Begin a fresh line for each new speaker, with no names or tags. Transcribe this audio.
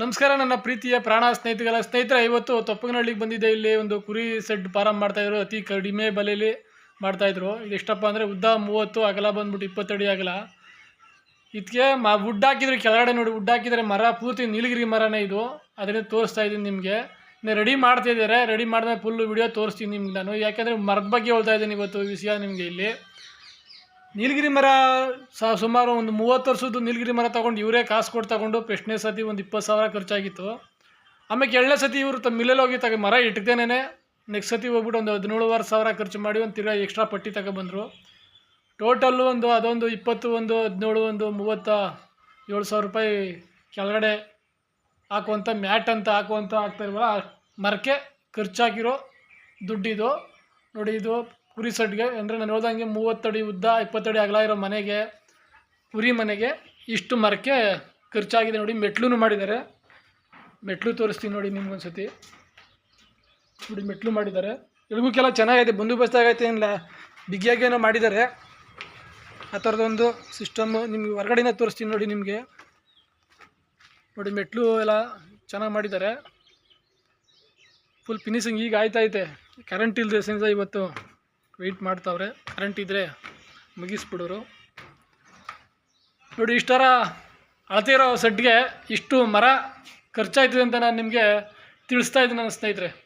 ನಮಸ್ಕಾರ, ನನ್ನ ಪ್ರೀತಿಯ ಪ್ರಾಣ ಸ್ನೇಹಿತಗಳ ಸ್ನೇಹಿತರ, ಇವತ್ತು ತೊಪ್ಪಗನಹಳ್ಳಿಗೆ ಬಂದಿದ್ದೆ. ಇಲ್ಲಿ ಒಂದು ಕುರಿ ಸೆಡ್ ಫಾರಂ ಮಾಡ್ತಾಯಿದ್ರು ಅತಿ ಕಡಿಮೆ ಬೆಲೆಯಲ್ಲಿ ಮಾಡ್ತಾಯಿದ್ರು ಎಷ್ಟಪ್ಪ ಅಂದರೆ ಉದ್ದ ಮೂವತ್ತು ಅಗಲ ಬಂದ್ಬಿಟ್ಟು ಇಪ್ಪತ್ತಡಿ ಅಗಲ ಇದಕ್ಕೆ ಮ ವುಡ್ ಹಾಕಿದ್ರೆ ಕೆಳಗಡೆ ನೋಡಿ ವುಡ್ ಹಾಕಿದರೆ ಮರ, ಪೂರ್ತಿ ನೀಲಗಿರಿ ಮರನೇ ಇದು. ಅದರಿಂದ ತೋರಿಸ್ತಾ ಇದ್ದೀನಿ ನಿಮಗೆ. ರೆಡಿ ಮಾಡ್ತಾಯಿದ್ದಾರೆ ರೆಡಿ ಮಾಡಿದ್ರೆ ಫುಲ್ಲು ವಿಡಿಯೋ ತೋರಿಸ್ತೀನಿ ನಿಮ್ಗೆ ನಾನು. ಯಾಕೆಂದರೆ ಮರದ ಬಗ್ಗೆ ಹೇಳ್ತಾ ಇದ್ದೀನಿ ಇವತ್ತು ವಿಷಯ ನಿಮಗೆ ಇಲ್ಲಿ. ನೀಲಗಿರಿ ಮರ ಸ ಸುಮಾರು ಒಂದು ಮೂವತ್ತು ವರ್ಷದ್ದು ನೀಲಗಿರಿ ಮರ ತೊಗೊಂಡು ಇವರೇ ಕಾಸು ಕೊಟ್ಟು ತಗೊಂಡು ಪ್ರಶ್ನೆ ಸತಿ ಒಂದು ಇಪ್ಪತ್ತು ಸಾವಿರ ಖರ್ಚಾಗಿತ್ತು. ಆಮೇಲೆ ಎರಡನೇ ಸತಿ ಇವರು ತಮ್ಮ ಮಿಲಲ್ಲಿ ಹೋಗಿ ತಗ ಮರ ಇಟ್ದೇನೆ ನೆಕ್ಸ್ಟ್ ಸತಿ ಹೋಗ್ಬಿಟ್ಟು ಒಂದು ಹದಿನೇಳುವರೆ ಸಾವಿರ ಖರ್ಚು ಮಾಡಿ ಒಂದು ತಿರ್ಗಾ ಎಕ್ಸ್ಟ್ರಾ ಪಟ್ಟಿ ತಗೊಬಂದರು ಟೋಟಲ್ಲು ಒಂದು ಅದೊಂದು ಇಪ್ಪತ್ತು, ಒಂದು ಹದಿನೇಳು, ಒಂದು ಮೂವತ್ತ ಏಳು ಸಾವಿರ ರೂಪಾಯಿ ಕೆಳಗಡೆ ಹಾಕುವಂಥ ಮ್ಯಾಟ್ ಅಂತ ಹಾಕುವಂಥ ಹಾಕ್ತಾ ಇರುವ ಮರಕ್ಕೆ ಖರ್ಚಾಗಿರೋ ದುಡ್ಡಿದು, ನೋಡಿ ಇದು ಕುರಿ ಸೆಟ್ಗೆ ಅಂದರೆ ನಾನು ಹೇಳ್ದಂಗೆ ಮೂವತ್ತಡಿ ಉದ್ದ, ಇಪ್ಪತ್ತಡಿ ಅಗಲ ಇರೋ ಮನೆಗೆ, ಪುರಿ ಮನೆಗೆ ಇಷ್ಟು ಮರಕ್ಕೆ ಖರ್ಚಾಗಿದೆ ನೋಡಿ ಮೆಟ್ಲು ಮಾಡಿದ್ದಾರೆ. ಮೆಟ್ಲು ತೋರಿಸ್ತೀನಿ ನೋಡಿ ನಿಮ್ಗೊಂದ್ಸತಿ ನೋಡಿ, ಮೆಟ್ಲು ಮಾಡಿದ್ದಾರೆ. ಕೆಲ ಚೆನ್ನಾಗಿದೆ ಬಂದೋಬಸ್ತ್ ಆಗೈತೆ ಏನಿಲ್ಲ ಬಿಗಿಯಾಗೇನೋ ಮಾಡಿದ್ದಾರೆ. ಆ ಥರದೊಂದು ಸಿಸ್ಟಮ್ಮು ನಿಮ್ಗೆ ಹೊರಗಡೆನೇ ತೋರಿಸ್ತೀನಿ ನೋಡಿ ನಿಮಗೆ. ನೋಡಿ, ಮೆಟ್ಲು ಎಲ್ಲ ಚೆನ್ನಾಗಿ ಮಾಡಿದ್ದಾರೆ. ಫುಲ್ ಫಿನಿಶಿಂಗ್ ಈಗ ಆಯ್ತೈತೆ ಕರೆಂಟ್ ಇಲ್ಲದೆ ಸಹ ಇವತ್ತು. ವೆಯ್ಟ್ ಮಾಡ್ತಾವ್ರೆ. ಕರೆಂಟ್ ಇದ್ದರೆ ಮುಗಿಸ್ಬಿಡೋರು. ನೋಡಿ ಇಷ್ಟರ ಅಳತಿರೋ ಸೆಟ್ಗೆ ಇಷ್ಟು ಮರ ಖರ್ಚಾಯ್ತದೆ ಅಂತ ನಾನು ನಿಮಗೆ ತಿಳಿಸ್ತಾ ಇದ್ದೀನಿ ನನ್ನ ಸ್ನೇಹಿತರೆ.